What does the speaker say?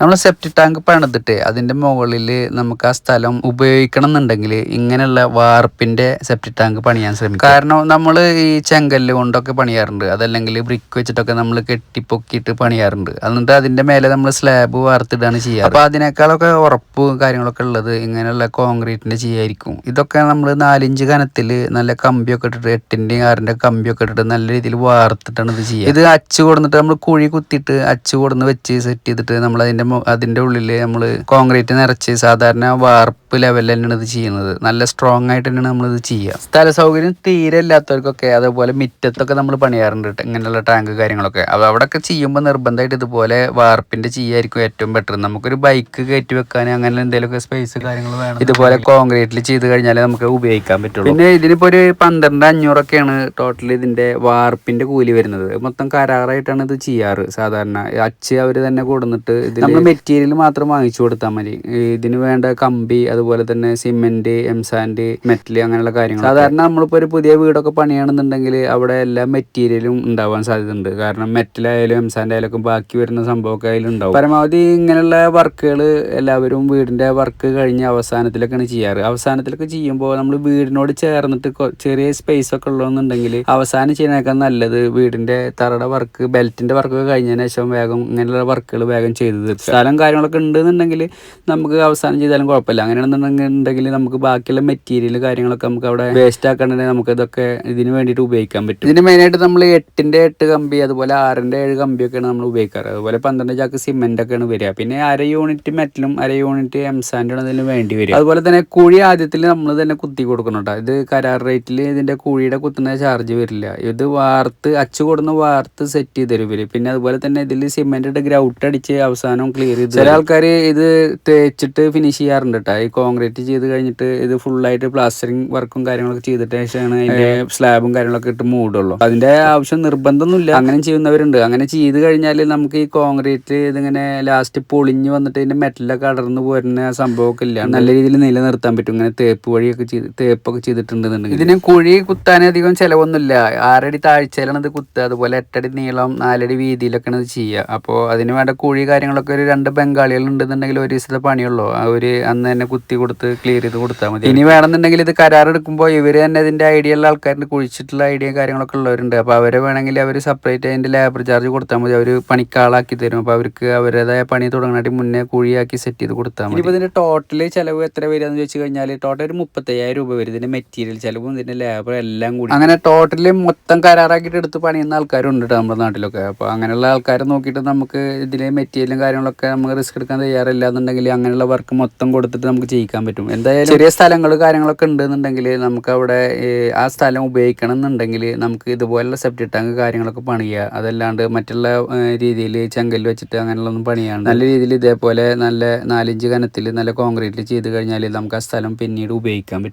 നമ്മൾ സെപ്റ്റി ടാങ്ക് പണിതിട്ട് അതിന്റെ മുകളിൽ നമുക്ക് ആ സ്ഥലം ഉപയോഗിക്കണം എന്നുണ്ടെങ്കിൽ ഇങ്ങനെയുള്ള വാർപ്പിന്റെ സെപ്റ്റി ടാങ്ക് പണിയാൻ ശ്രമിക്കും. കാരണം നമ്മൾ ഈ ചെങ്കല്ല് കൊണ്ടൊക്കെ പണിയാറുണ്ട്. അതല്ലെങ്കിൽ ബ്രിക്ക് വെച്ചിട്ടൊക്കെ നമ്മൾ കെട്ടിപ്പൊക്കിയിട്ട് പണിയാറുണ്ട്. എന്നിട്ട് അതിന്റെ മേലെ നമ്മൾ സ്ലാബ് വാർത്തിടാണ് ചെയ്യുക അപ്പോൾ അതിനേക്കാളൊക്കെ ഉറപ്പ് കാര്യങ്ങളൊക്കെ ഉള്ളത് ഇങ്ങനെയുള്ള കോൺക്രീറ്റിന്റെ ചെയ്യായിരിക്കും. ഇതൊക്കെ നമ്മൾ നാലിഞ്ച് കനത്തിൽ നല്ല കമ്പിയൊക്കെ ഇട്ടിട്ട് എട്ടിന്റെയും ആറിന്റെ കമ്പിയൊക്കെ ഇട്ടിട്ട് നല്ല രീതിയിൽ വാർത്തിട്ടാണ് ഇത് ചെയ്യുക ഇത് അച്ചു കൊടുത്തിട്ട് നമ്മൾ കുഴി കുത്തിയിട്ട് അച്ചു കൊടുന്ന് വെച്ച് സെറ്റ് ചെയ്തിട്ട് നമ്മൾ അതിന്റെ മു- അതിന്റെ ഉള്ളിൽ നമ്മൾ കോൺക്രീറ്റ് നിറച്ച് സാധാരണ വാർപ്പ് ലെവലിൽ തന്നെയാണ് ഇത് ചെയ്യുന്നത്. നല്ല സ്ട്രോങ് ആയിട്ട് തന്നെയാണ് നമ്മൾ ഇത് ചെയ്യുക. സ്ഥല സൗകര്യം തീരെ ഇല്ലാത്തവർക്കൊക്കെ അതേപോലെ മിറ്റത്തൊക്കെ നമ്മൾ പണിയാറുണ്ട്. ഇങ്ങനെയുള്ള ടാങ്ക് കാര്യങ്ങളൊക്കെ. അപ്പോൾ അവിടെയൊക്കെ ചെയ്യുമ്പോൾ നിർബന്ധമായിട്ട് ഇതുപോലെ വാർപ്പിന്റെ ചെയ്യായിരിക്കും ഏറ്റവും ബെറ്റർ നമുക്കൊരു ബൈക്ക് കയറ്റി വെക്കാൻ അങ്ങനെ എന്തെങ്കിലുമൊക്കെ സ്പേസ് കാര്യങ്ങൾ വേണം. ഇതുപോലെ കോൺക്രീറ്റിൽ ചെയ്ത് കഴിഞ്ഞാൽ നമുക്ക് ഉപയോഗിക്കാൻ പറ്റുള്ളൂ. പിന്നെ ഇതിനിപ്പോ ഒരു പന്ത്രണ്ട് അഞ്ഞൂറൊക്കെയാണ് ടോട്ടൽ ഇതിന്റെ വാർപ്പിന്റെ കൂലി വരുന്നത്. മൊത്തം കരാറായിട്ടാണ് ഇത് ചെയ്യാറ്. സാധാരണ അച്ച് അവർ തന്നെ കൊടുന്നിട്ട് ഇത് നമ്മൾ മെറ്റീരിയൽ മാത്രം വാങ്ങിച്ചു കൊടുത്താൽ മതി. ഇതിന് വേണ്ട കമ്പി അതുപോലെ തന്നെ സിമെന്റ് എംസാൻഡ് മെറ്റൽ അങ്ങനെയുള്ള കാര്യങ്ങൾ സാധാരണ നമ്മളിപ്പോ ഒരു പുതിയ വീടൊക്കെ പണിയാണെന്നുണ്ടെങ്കിൽ അവിടെ എല്ലാ മെറ്റീരിയലും ഉണ്ടാവാൻ സാധ്യതയുണ്ട്. കാരണം മെറ്റലായാലും എംസാൻഡ് ആയാലും ബാക്കി വരുന്ന സംഭവമൊക്കെ അതിലുണ്ടാവും. പരമാവധി ഇങ്ങനെയുള്ള വർക്കുകൾ എല്ലാവരും വീടിന്റെ വർക്ക് കഴിഞ്ഞ അവസാനത്തിലൊക്കെയാണ് ചെയ്യാറ്. അവസാനത്തിലൊക്കെ ചെയ്യുമ്പോൾ നമ്മൾ വീടിനോട് ചേർന്നിട്ട് ചെറിയ സ്പേസ് ഒക്കെ ഉള്ളതെന്നുണ്ടെങ്കിൽ അവസാനം ചെയ്യുന്നതിനേക്കാൾ നല്ലത് വീടിന്റെ തറയുടെ വർക്ക് ബെൽറ്റിന്റെ വർക്കൊക്കെ കഴിഞ്ഞതിന് ശേഷം വേഗം ഇങ്ങനെയുള്ള വർക്കുകൾ വേഗം ചെയ്ത് സ്ഥലം കാര്യങ്ങളൊക്കെ ഉണ്ടെന്നുണ്ടെങ്കിൽ നമുക്ക് അവസാനം ചെയ്താലും കുഴപ്പമില്ല. അങ്ങനെയാണെന്നുണ്ടെങ്കിൽ നമുക്ക് ബാക്കിയുള്ള മെറ്റീരിയൽ കാര്യങ്ങളൊക്കെ നമുക്ക് അവിടെ വേസ്റ്റ് ആക്കണമെങ്കിൽ നമുക്ക് ഇതൊക്കെ ഇതിന് വേണ്ടിയിട്ട് ഉപയോഗിക്കാൻ പറ്റും. ഇതിന് മെയിനായിട്ട് നമ്മൾ എട്ടിന്റെ എട്ട് കമ്പി അതുപോലെ ആറിന്റെ ഏഴ് കമ്പിയൊക്കെയാണ് നമ്മൾ ഉപയോഗിക്കാറ്. അതുപോലെ പന്ത്രണ്ട് ചാക്ക് സിമെന്റ് ഒക്കെയാണ് വരിക. പിന്നെ അര യൂണിറ്റ് മെറ്റലും അര യൂണിറ്റ് എം സാൻഡും അതിന് വേണ്ടി വരും അതുപോലെ തന്നെ കുഴി ആദ്യത്തിൽ നമ്മൾ തന്നെ കുത്തി കൊടുക്കണം കേട്ടോ ഇത് കരാർ റേറ്റിൽ ഇതിന്റെ കുഴിയുടെ കുത്തുന്ന ചാർജ് വരില്ല. ഇത് വാർത്ത് അച്ചു കൊടുന്ന് വാർത്ത് സെറ്റ് ചെയ്ത് തരും ഇവർ പിന്നെ അതുപോലെ തന്നെ ഇതിൽ സിമെന്റ് ഇട്ട് ഗ്രൗട്ട് അടിച്ച് അവസാനം ക്ലിയർ ചെയ്ത് ചില ആൾക്കാർ ഇത് തേച്ചിട്ട് ഫിനിഷ് ചെയ്യാറുണ്ട് കേട്ടോ ഈ കോൺക്രീറ്റ് ചെയ്ത് കഴിഞ്ഞിട്ട് ഇത് ഫുള്ളായിട്ട് പ്ലാസ്റ്ററിങ് വർക്കും കാര്യങ്ങളൊക്കെ ചെയ്തിട്ട് ശേഷമാണ് അതിന്റെ സ്ലാബും കാര്യങ്ങളൊക്കെ ഇട്ട് മൂടുള്ളൂ. അതിന്റെ ആവശ്യം നിർബന്ധമൊന്നുമില്ല. അങ്ങനെ ചെയ്യുന്നവരുണ്ട്. അങ്ങനെ ചെയ്ത് കഴിഞ്ഞാൽ നമുക്ക് ഈ കോൺക്രീറ്റ് ഇതിങ്ങനെ ലാസ്റ്റ് പൊളിഞ്ഞ് വന്നിട്ട് ഇതിന്റെ മെറ്റലൊക്കെ അടർന്നു പോരുന്ന സംഭവമൊക്കെ ഇല്ല. നല്ല രീതിയിൽ നിലനിർത്താൻ പറ്റും. ഇങ്ങനെ തേപ്പ് വഴിയൊക്കെ ചെയ്ത് തേപ്പൊക്കെ ചെയ്തിട്ടുണ്ടെന്നുണ്ടെങ്കിൽ. ഇതിന് കുഴി കുത്താനധികം ചിലവൊന്നുമില്ല. ആറടി താഴ്ചയിലാണ് ഇത് കുത്തുക. അതുപോലെ എട്ടടി നീളം നാലടി വീതിയിലൊക്കെയാണ് ഇത് ചെയ്യുക. അപ്പോൾ അതിന് വേണ്ട കുഴി കാര്യങ്ങളൊക്കെ ഒരു രണ്ട് ബംഗാളികൾ ഉണ്ടെന്നുണ്ടെങ്കിൽ ഒരു ദിവസത്തെ പണിയുള്ളൂ. അവർ അന്ന് തന്നെ കുത്തി കൊടുത്ത് ക്ലിയർ ചെയ്ത് കൊടുത്താൽ മതി. ഇനി വേണമെന്നുണ്ടെങ്കിൽ ഇത് കരാർ എടുക്കുമ്പോൾ ഇവർ തന്നെ ഇതിന്റെ ഐഡിയ ഉള്ള ആൾക്കാരുടെ കുഴിച്ചിട്ടുള്ള ഐഡിയ കാര്യങ്ങളൊക്കെ ഉള്ളവരുണ്ട്. അപ്പോൾ അവരെ വേണമെങ്കിൽ അവർ സെപ്പറേറ്റ് അതിന്റെ ലേബർ ചാർജ് കൊടുത്താൽ മതി. അവർ പണിക്കാളാക്കി തരും. അപ്പോൾ അവർക്ക് അവരുടേതായ പണി തുടങ്ങാനായിട്ട് മുന്നേ കുഴിയാക്കി സെറ്റ് ചെയ്ത് കൊടുത്താൽ മതി. ഇപ്പോൾ ഇതിന്റെ ടോട്ടൽ ചിലവ് എത്ര വരിക എന്ന് ചോദിച്ചു കഴിഞ്ഞാൽ ടോട്ടൽ ഒരു മുപ്പത്തയ്യായിരം രൂപ വരും. ഇതിന്റെ മെറ്റീരിയൽ ചിലവും ഇതിന്റെ ലേബർ എല്ലാം കൂടി. അങ്ങനെ ടോട്ടലി മൊത്തം കരാറാക്കിയിട്ട് എടുത്ത് പണിയുന്ന ആൾക്കാരുണ്ട് നമ്മുടെ നാട്ടിലൊക്കെ. അപ്പോൾ അങ്ങനെയുള്ള ആൾക്കാരെ നോക്കിയിട്ട് നമുക്ക് ഇതിലെ മെറ്റീരിയലും കാര്യങ്ങളൊക്കെ നമുക്ക് റിസ്ക് എടുക്കാൻ തയ്യാറില്ല എന്നുണ്ടെങ്കിൽ അങ്ങനെയുള്ള വർക്ക് മൊത്തം കൊടുത്തിട്ട് നമുക്ക് ചെയ്യിക്കാൻ പറ്റും. എന്തായാലും ചെറിയ സ്ഥലങ്ങൾ കാര്യങ്ങളൊക്കെ ഉണ്ടെന്നുണ്ടെങ്കിൽ നമുക്ക് അവിടെ ആ സ്ഥലം ഉപയോഗിക്കണം എന്നുണ്ടെങ്കിൽ നമുക്ക് ഇതുപോലുള്ള സെപ്റ്റി ടാങ്ക് കാര്യങ്ങളൊക്കെ പണിയുക. അതല്ലാണ്ട് മറ്റുള്ള രീതിയിൽ ചെങ്കല്ല് വെച്ചിട്ട് അങ്ങനെയുള്ളൊന്നും പണിയാണ് നല്ല രീതിയിൽ ഇതേപോലെ നല്ല നാലിഞ്ച് കനത്തിൽ നല്ല കോൺക്രീറ്റിൽ ചെയ്ത് കഴിഞ്ഞാൽ നമുക്ക് ആ സ്ഥലം പിന്നീട് ഉപയോഗിക്കാൻ പറ്റും.